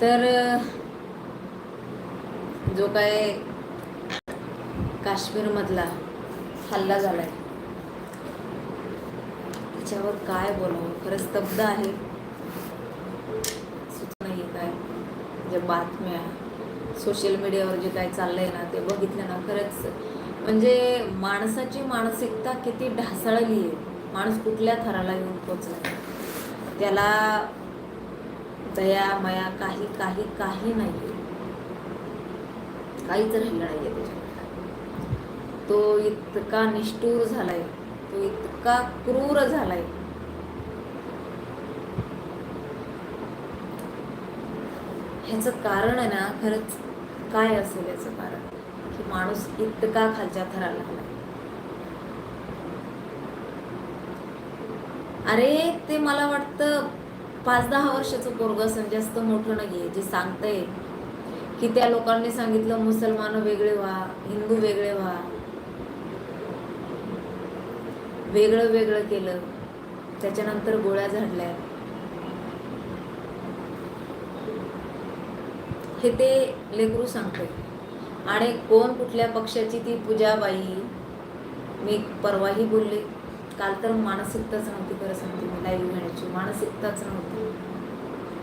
तर जो काय काश्मीरमधला हल्ला झालाय त्याच्यावर काय बोलावं? खरं स्तब्ध आहे. सुचत नाही काय. ज्या बातम्या सोशल मीडियावर जे काय चाललंय ना ते बघितलं ना खरंच म्हणजे माणसाची मानसिकता किती ढासळली आहे. माणूस कुठल्या थराला येऊन पोचला त्याला दया मया काही काही काही नाही काहीच राहिलं नाही आहे त्याच्याकडे तो इतका निष्ठूर झालाय. तो इतका क्रूर झालाय. ह्याचं कारण आहे ना खरंच काय असेल याचं कारण? की माणूस इतका खालच्या थराला आलाय अरे ते मला वाटतं पाच दहा वर्षाचं पोरग असं जास्त मोठं नाही आहे जे सांगतंय की त्या लोकांनी सांगितलं मुसलमान वेगळे व्हा हिंदू वेगळे व्हा. वेगळं वेगळं केलं. त्याच्यानंतर गोळ्या झाडल्या. हे ते लेकरू सांगतोय. आणि कोण कुठल्या पक्षाची ती पूजाबाई मी परवाही बोलले. काल तर मानसिकताच नव्हती खरं सांगते मी लाईव्ह घेण्याची मानसिकताच नव्हती.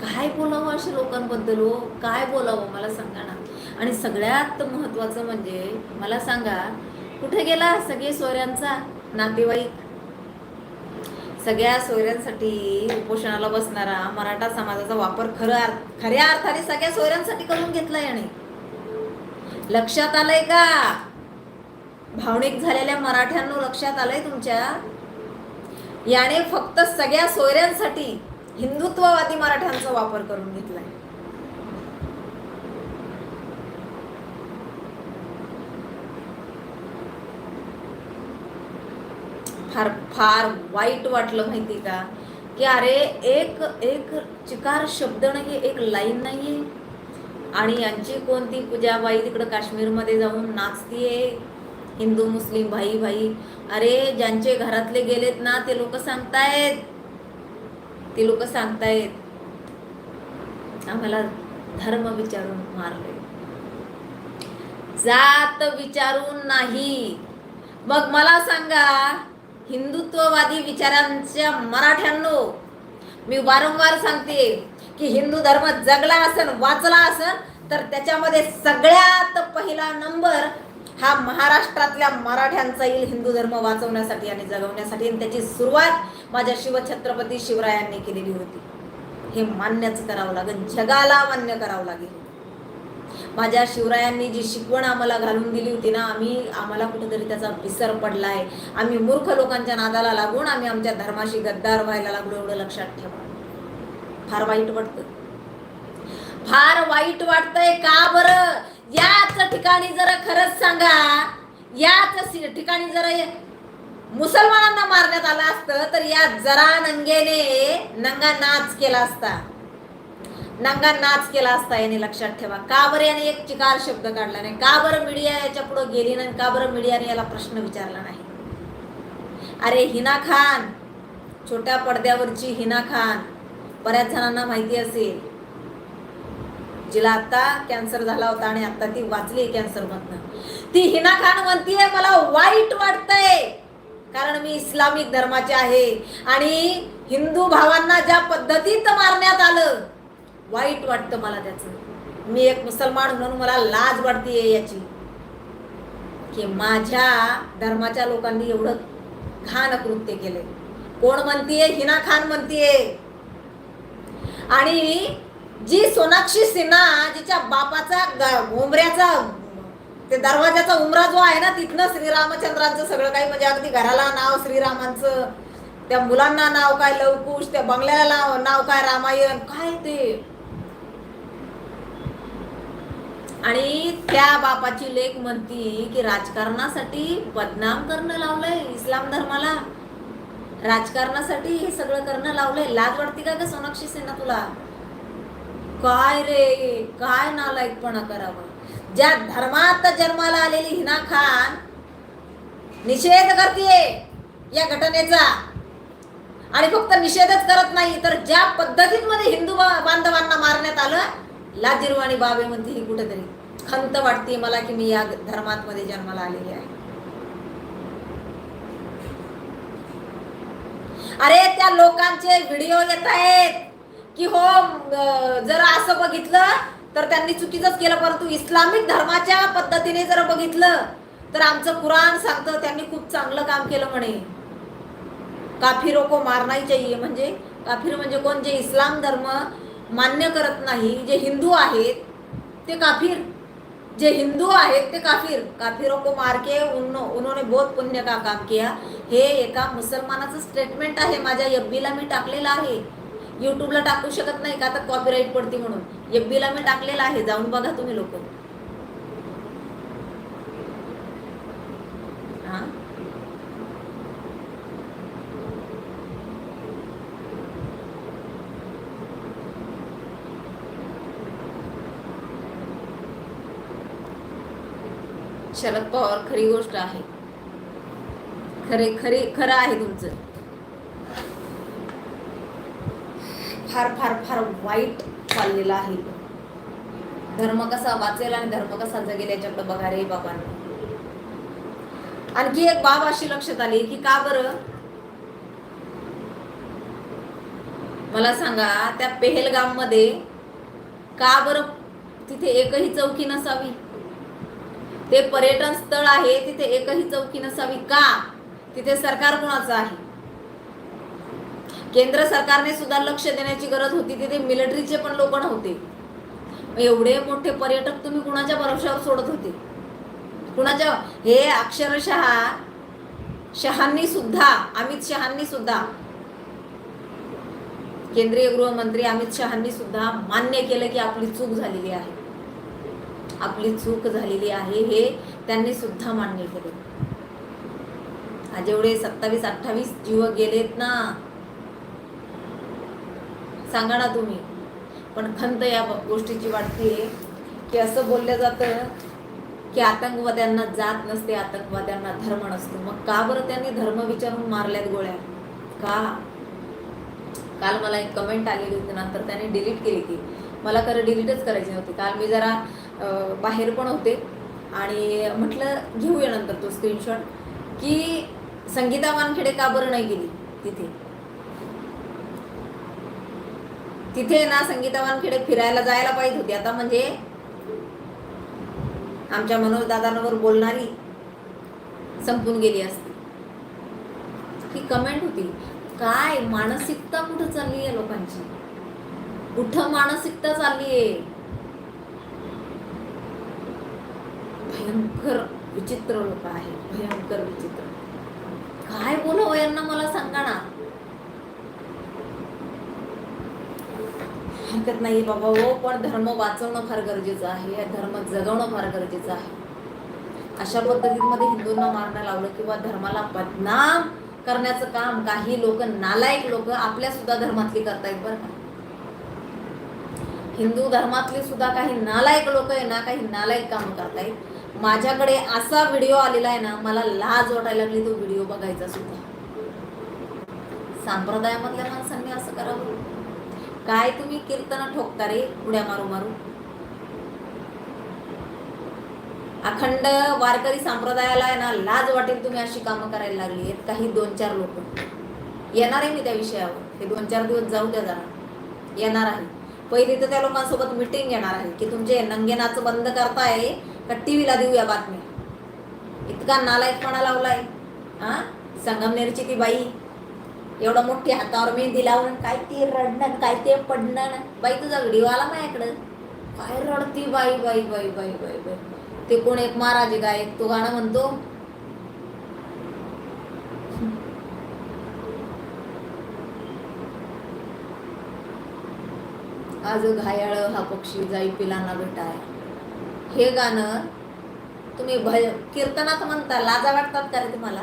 काय बोलावं अशा लोकांबद्दल हो? काय बोलावं? मला सांगा ना. आणि सगळ्यात महत्वाचं म्हणजे मला सांगा कुठे गेला सगळे सोयऱ्यांचा? नातेवाईक? सगळ्या सोयऱ्यांसाठी उपोषणाला बसणारा मराठा समाजाचा वापर खरं अर्थ खऱ्या अर्थाने सगळ्या सोयऱ्यांसाठी करून घेतला याने. लक्षात आलंय का? भावनिक झालेल्या मराठ्यांना लक्षात आलंय तुमच्या? याने फक्त सगळ्या सोयऱ्यांसाठी हिंदुत्ववादी मराठ्यांचा वापर करून घेतलाय. फार फार वाईट वाटलं माहिती का? की अरे एक एक चिकार शब्द नाही एक लाईन नाहीये. आणि यांची कोणती पूजाबाई तिकडं काश्मीरमध्ये जाऊन नाचतीये? हिंदू मुस्लिम भाई भाई. अरे ज्यांचे घरातले गेलेत ना ते लोक सांगतायत. ते लोक सांगतायत. आम्हाला धर्म विचारून मारले. जात विचारून नाही. मग मला सांगा हिंदुत्ववादी विचारांच्या मराठ्यांनो मी वारंवार सांगते की हिंदू धर्म जगला असन वाचला असन तर त्याच्यामध्ये सगळ्यात पहिला नंबर हा महाराष्ट्रातल्या मराठ्यांचा येईल हिंदू धर्म वाचवण्यासाठी आणि जगवण्यासाठी. आणि त्याची सुरुवात माझ्या शिवछत्रपती शिवरायांनी केलेली होती. हे मान्यच करावं लागेल. जगाला मान्य करावं लागेल. माझ्या शिवरायांनी जी शिकवण आम्हाला घालून दिली होती ना आम्ही आम्हाला कुठेतरी त्याचा विसर पडलाय. आम्ही मूर्ख लोकांच्या नादाला लागून आम्ही आमच्या धर्माशी गद्दार व्हायला लागलो एवढं लक्षात ठेवा. फार वाईट वाटतं. फार वाईट वाटतंय का बरं? याच ठिकाणी जरा खरंच सांगा याच ठिकाणी जरा मुसलमानांना मारण्यात आलं असतं तर या जरा नंगेने नंगा नाच केला असता. नंगा नाच केला असता याने लक्षात ठेवा. का बरं याने एक चिकार शब्द काढला नाही? का बरं मीडिया याच्यापुढे गेली नाही का बरं मीडियाने याला प्रश्न विचारला नाही? अरे हिना खान छोट्या पडद्यावरची हिना खान बऱ्याच जणांना माहिती असेल. जिला आता कॅन्सर झाला होता आणि आता ती वाचली कॅन्सर मधनं. ती हिना खान म्हणतीये मला वाईट वाटतंय. कारण मी इस्लामिक धर्माचे आहे आणि हिंदू भावांना ज्या पद्धतीत मारण्यात आलं वाईट वाटतं मला त्याचं. मी एक मुसलमान म्हणून मला लाज वाटते याची. की माझ्या धर्माच्या लोकांनी एवढं घाण कृत्य केले कोण म्हणतीये? हिना खान म्हणतीये. आणि जी सोनाक्षी सिन्हा जिच्या बापाचा ग- उमऱ्याचा ते दरवाजाचा उमरा जो आहे ना तिथनं श्रीरामचंद्रांचं सगळं काही म्हणजे अगदी घराला नाव श्रीरामांचं त्या मुलांना नाव काय लवकुश त्या बंगल्याला नाव नाव काय रामायण काय ते? आणि त्या बापाची लेख म्हणती की राजकारणासाठी बदनाम करणं लावलंय इस्लाम धर्माला. राजकारणासाठी हे सगळं करणं लावलंय. लाज वाटते का ग सोनाक्षी सिन्हा तुला? काय रे? काय नालायकपणा करावा? ज्या धर्मात जन्माला आलेली हिना खान निषेध करते या घटनेचा. आणि फक्त निषेधच करत नाही तर ज्या पद्धतीमध्ये हिंदू बांधवांना मारण्यात आलं लाजिरवाणी बाबे आहे म्हणते ही कुठेतरी खंत वाटते मला की मी या धर्मात मध्ये जन्माला आलेली आहे. अरे त्या लोकांचे व्हिडिओ येत आहेत. की हो जर असं बघितलं तर त्यांनी चुकीचंच केलं परंतु इस्लामिक धर्माच्या पद्धतीने जर बघितलं तर आमचं कुराण सांगतं त्यांनी खूप चांगलं काम केलं म्हणे. काफिरो को मारना चाहिए म्हणजे काफिर म्हणजे कोण? जे इस्लाम धर्म मान्य करत नाही जे हिंदू आहेत ते काफिर. जे हिंदू आहेत ते काफिर. काफिरो को मार के उन्नो उन्होंने बहुत पुण्य का काम किया. हे एका मुसलमानाचं स्टेटमेंट आहे माझ्या यब्बीला मी टाकलेलं आहे. यूट्यूबला टाकू शकत नाही का? आता कॉपीराईट पडते म्हणून. एफबीला मी टाकलेलं आहे. जाऊन बघा तुम्ही लोक. हा? शरद पवार खरी गोष्ट आहे. खरे खरे खरं आहे तुमचं. फार फार फार वाईट चाललेला आहे. धर्म कसा वाचेल आणि धर्म कसा जगेल याच्याकडे बघा रे बाबांना. आणखी एक बाब अशी लक्षात आली की का बरं? मला सांगा त्या पेहेलगाममध्ये का बरं तिथे एकही चौकी नसावी? ते पर्यटन स्थळ आहे तिथे एकही चौकी नसावी का? तिथे सरकार कोणाचं आहे? केंद्र सरकारने सुद्धा लक्ष देण्याची गरज होती तिथे मिलिटरीचे पण लोक नव्हते. एवढे मोठे पर्यटक तुम्ही कुणाच्या भरोशावर सोडत होते? कुणाच्या हे अक्षरशः शहांनी सुद्धा अमित शहांनी सुद्धा केंद्रीय गृहमंत्री अमित शहांनी सुद्धा मान्य केलं की आपली चूक झालेली आहे. आपली चूक झालेली आहे हे त्यांनी सुद्धा मान्य केले. आज एवढे सत्तावीस अठ्ठावीस जीव गेलेत ना सांगा ना तुम्ही. पण खंत या गोष्टीची वाटते की असं बोललं जातं की आतंकवाद्यांना जात नसते आतंकवाद्यांना धर्म नसतो. मग का बरं त्यांनी धर्म विचारून मारल्यात गोळ्या? का? काल मला एक कमेंट आलेली होती नंतर त्याने डिलीट केली ती. मला खरं डिलीटच करायची नव्हती. काल मी जरा बाहेर पण होते. आणि म्हटलं घेऊया नंतर तो स्क्रीनशॉट की संगीता वानखेडे का बरं नाही गेली तिथे? तिथे ना संगीता वानखेडे फिरायला जायला पाहिजे होती. आता म्हणजे आमच्या मनोज दादांवर बोलणारी संपून गेली असती. ही कमेंट होती काय मानसिकता कुठं चालली आहे लोकांची? कुठं मानसिकता चालली आहे? भयंकर विचित्र लोक आहे भयंकर विचित्र. काय बोलावं यांना मला सांगा ना. म्हणतात नाही बाबा हो पण धर्म वाचवणं फार गरजेचं आहे धर्म जगवणं फार गरजेचं आहे. अशा पद्धतीमध्ये हिंदूंना मारणं लावलं किंवा धर्माला बदनाम करण्याचं काम काही लोक नालायक लोक आपल्या सुद्धा धर्मातली करतायत बरं का. हिंदू धर्मातली सुद्धा काही नालायक लोक आहे ना काही नालायक काम करतायत. माझ्याकडे असा व्हिडिओ आलेला आहे ना मला लाज वाटायला लागली तो व्हिडिओ बघायचा सुद्धा. संप्रदायामधल्या माणसांनी असं करावं. काय तुम्ही कीर्तन ठोकता रे उड्या मारू मारू? अखंड वारकरी संप्रदायाला आहे ना लाज वाटेल तुम्ही अशी कामं करायला लागली आहेत. काही दोन चार लोक. येणार आहे मी त्या विषयावर. हे दोन चार दिवस जाऊ द्या जरा. येणार आहे. पहिली तर त्या लोकांसोबत मिटिंग येणार आहे. की तुमचे नंगे नाच बंद करताय का टीव्हीला देऊया बातमी इतका नालायकपणा लावलाय. हा? संगमनेरची ती बाई. एवढं मोठी हातावर मेहंदी लावून काय ते रडणं काय ते पडणं बाई तुझा व्हिडिओ आला माझ्याकडं. काय रडती बाई बाई बाई बाई बाई बाई. ते कोण एक महाराज गायक तो गाणं म्हणतो. आज घायाळ हा पक्षी जाई पिलांना भेटाय. हे गाणं तुम्ही भय कीर्तनात म्हणता लाजा वाटतात का रे तुम्हाला?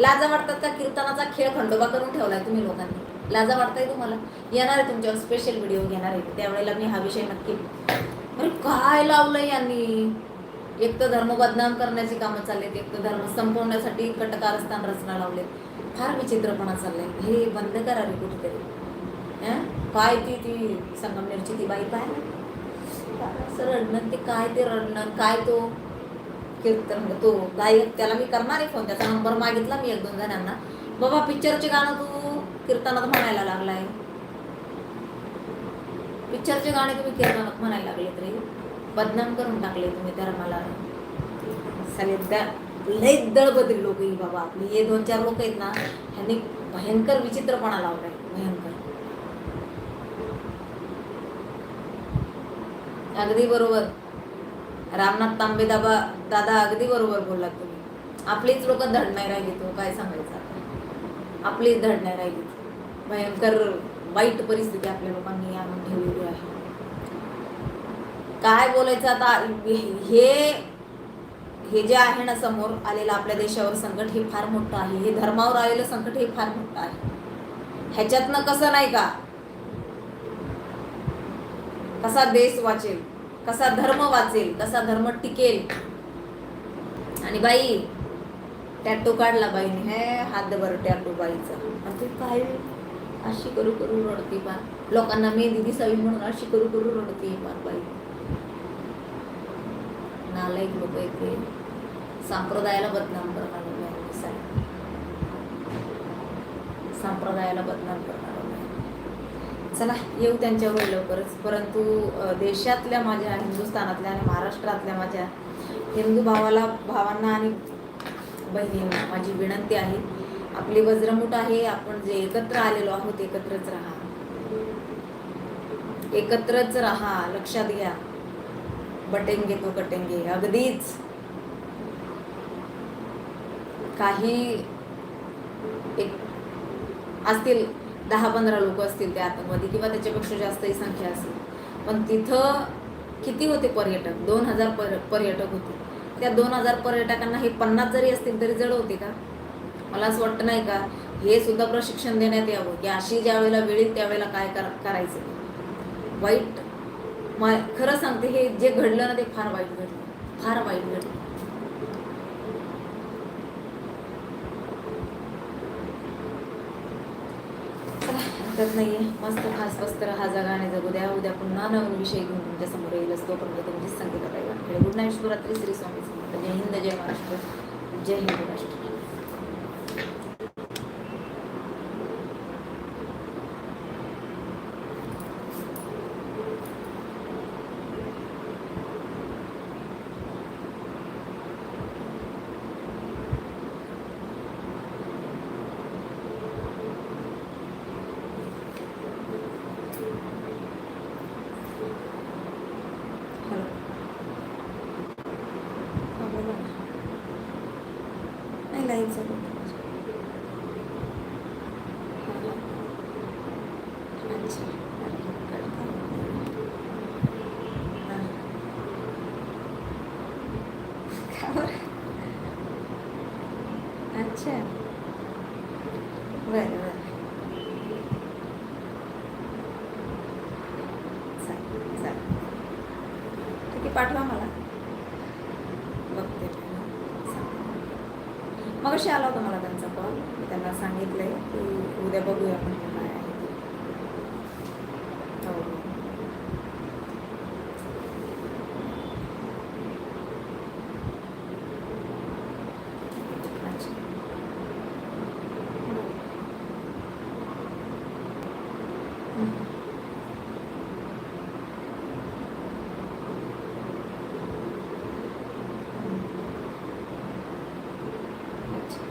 लाजा वाटतात का? कीर्तनाचा खेळ खंडोबा करून ठेवलाय तुम्ही लोकांनी. लाजा वाटताय तुम्हाला? येणार आहे तुमच्यावर स्पेशल व्हिडिओ घेणार आहे. त्यावेळेला मी हा विषय नक्की अरे काय लावलंय यांनी? एक तर धर्म बदनाम करण्याची कामं चाललेत. एक तर धर्म संपवण्यासाठी कटकारस्थान रचना लावले फार विचित्रपणा चाललाय. हे बंद करा रे कुठेतरी. काय ती ती संगमनेरची ती बाई पाय सर रडणं ते काय ते रडणं? काय तो कीर्तन तो गायक त्याला मी करणार आहे फोन त्याचा नंबर मागितला मी एक दोन जणांना. बाबा पिक्चरचे गाणं तू कीर्तनात म्हणायला लागलाय. पिक्चरचे गाणे तुम्ही कीर्तनात म्हणायला लागले तरी. बदनाम करून टाकले तुम्ही धर्माला. साले लय दळबद्री लोक ही बाबा. आपली हे दोन चार लोक आहेत ना ह्यांनी भयंकर विचित्रपणा लावलाय. भयंकर. अगदी बरोबर. रामनाथ तांबे दाबा दादा अगदी बरोबर बोललात तुम्ही. आपलीच लोक धड नाही राहिली तो काय सांगायचं आपलीच धड राहिली भयंकर वाईट परिस्थिती आपल्या लोकांनी आणून ठेवलेली आहे. काय बोलायचं आता? हे हे जे आहे ना समोर आलेलं आपल्या देशावर संकट हे फार मोठं आहे. हे धर्मावर आलेलं संकट हे फार मोठं आहे. ह्याच्यातनं कसं नाही का? कसा देश वाचेल? कसा धर्म वाचेल कसा धर्म टिकेल. आणि बाई टॅटो काढला बाईने. हे हात भर टॅटो बाईचा. असे काय? अशी करू करू रडते बा लोकांना मेहंदी दिसावी म्हणून अशी करू करू रडते पार बाई. नालायक लोक इथे संप्रदायाला बदनाम करणार संप्रदायाला बदनाम करणार चला येऊ त्यांच्यावर लवकरच. परंतु देशातल्या माझ्या हिंदुस्थानातल्या आणि महाराष्ट्रातल्या माझ्या हिंदू भावाला भावांना आणि बहिणींना माझी विनंती आहे. आपली वज्रमुठ आहे आपण जे एकत्र आलेलो आहोत एकत्रच राहा. एकत्रच राहा लक्षात घ्या. बटेंगे तो कटेंगे. अगदीच. काही एक असतील दहा पंधरा लोक असतील त्या आतमध्ये किंवा त्याच्यापेक्षा जास्तही संख्या असेल. पण तिथं किती होते पर्यटक? दोन हजार पर पर्यटक होते. त्या दोन हजार पर्यटकांना हे पन्नास जरी असतील तरी जड होते का? मला असं वाटतं नाही का? हे सुद्धा प्रशिक्षण देण्यात यावं की अशी ज्या वेळेला वेळी त्यावेळेला काय कर करायचं. वाईट मा खरं सांगते हे जे घडलं ना ते फार वाईट घडलं. फार वाईट घडलं. हरकत नाही आहे मस्त खास मस्त राहा जगा आणि जगू द्या उद्या पुन्हा नवीन विषय घेऊन तुमच्यासमोर येईल पण तुमचीच संगीत पाहिजे गुड नाईट शिवरात्री श्री स्वामी समर्थ. जय हिंद जय महाराष्ट्र. जय हिंद महाराष्ट्र हॅलो हा, बोला ना. नाही लाईन चालू आहे. हा, हा. अच्छा. हा. का बरं? अच्छा बरं बरं चालेल चालेल ठीक आहे पाठवा मला बघते मग अशी आला होता मला त्यांचा कॉल मी त्यांना सांगितलंय की उद्या बघूया आपण काय आहे ते. हो अच्छा हम्म. अच्छा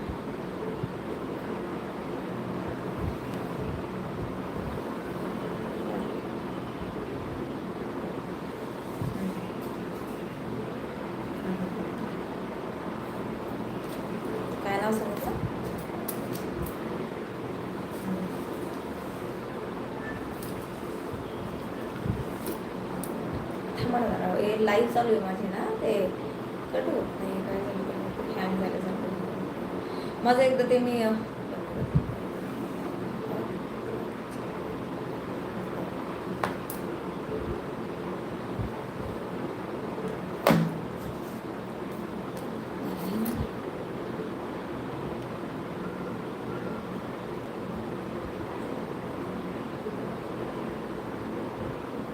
काय नाव सांगितलं थांबा ना जरा. हे लाईव्ह चालू आहे माझी ना ते कट. होत नाही काय झालं हँग झाल्यासारखं माझं एकदा ते मी